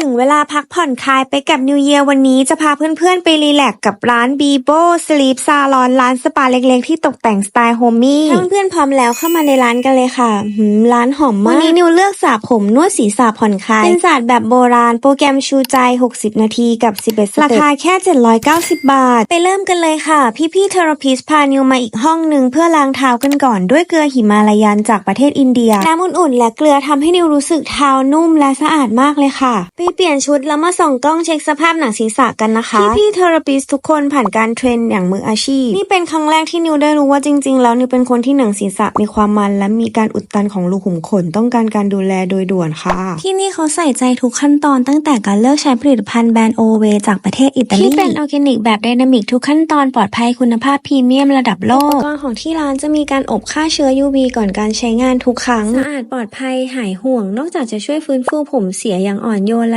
ถึงเวลาพักผ่อนคลายไปกับ New Year วันนี้จะพาเพื่อนๆ ไปรีแลกซ์กับร้าน Bibo Sleep Salon ร้านสปาเล็กๆ ที่ตกแต่งสไตล์โฮมมี่ถ้าเพื่อนๆพร้อมแล้วเข้ามาในร้านกันเลยค่ะหืมร้านหอมมาก วันนี้นิวเลือกสระผมนวดศีรษะผ่อนคลาย เป็นศาสตร์แบบโบราณโปรแกรมชูใจ 60 นาทีกับ 11สเต็ปราคาแค่ 790 บาท ไปเริ่มกันเลยค่ะ พี่ๆเทอราพิสพานิวมาอีกห้องหนึ่งเพื่อล้างเท้ากันก่อนด้วยเกลือหิมาลายันจากประเทศอินเดียน้ำอุ่นๆและเกลือทำให้นิวรู้สึกเท้านุ่มและสะอาดมากเลยค่ะไปเปลี่ยนชุดแล้วมาส่องกล้องเช็คสภาพหนังศีรษะกันนะคะพี่ๆเทอราพิสทุกคนผ่านการเทรนอย่างมืออาชีพ นี่เป็นครั้งแรกที่นิวได้รู้ว่าจริง ๆ แล้วนิวเป็นคนที่หนังศีรษะมีความมัน และมีการอุดตันของรูขุมขนต้องการการดูแลโดยด่วนค่ะ ที่นี่เขาใส่ใจทุกขั้นตอนตั้งแต่การเลือกใช้ผลิตภัณฑ์แบรนด์โอเวจากประเทศอิตาลีที่เป็นออร์แกนิกแบบไดนามิกทุกขั้นตอนปลอดภัยคุณภาพพรีเมียมระดับโลกอุปกรณ์ของที่ร้านจะมีการอบฆ่าเชื้อ UV ก่อนการใช้งานทุกครั้งสะอาดปลอดภัยหายห่วง นอกจากจะช่วยฟื้นฟูผมเสียอย่างอ่อนโยนและ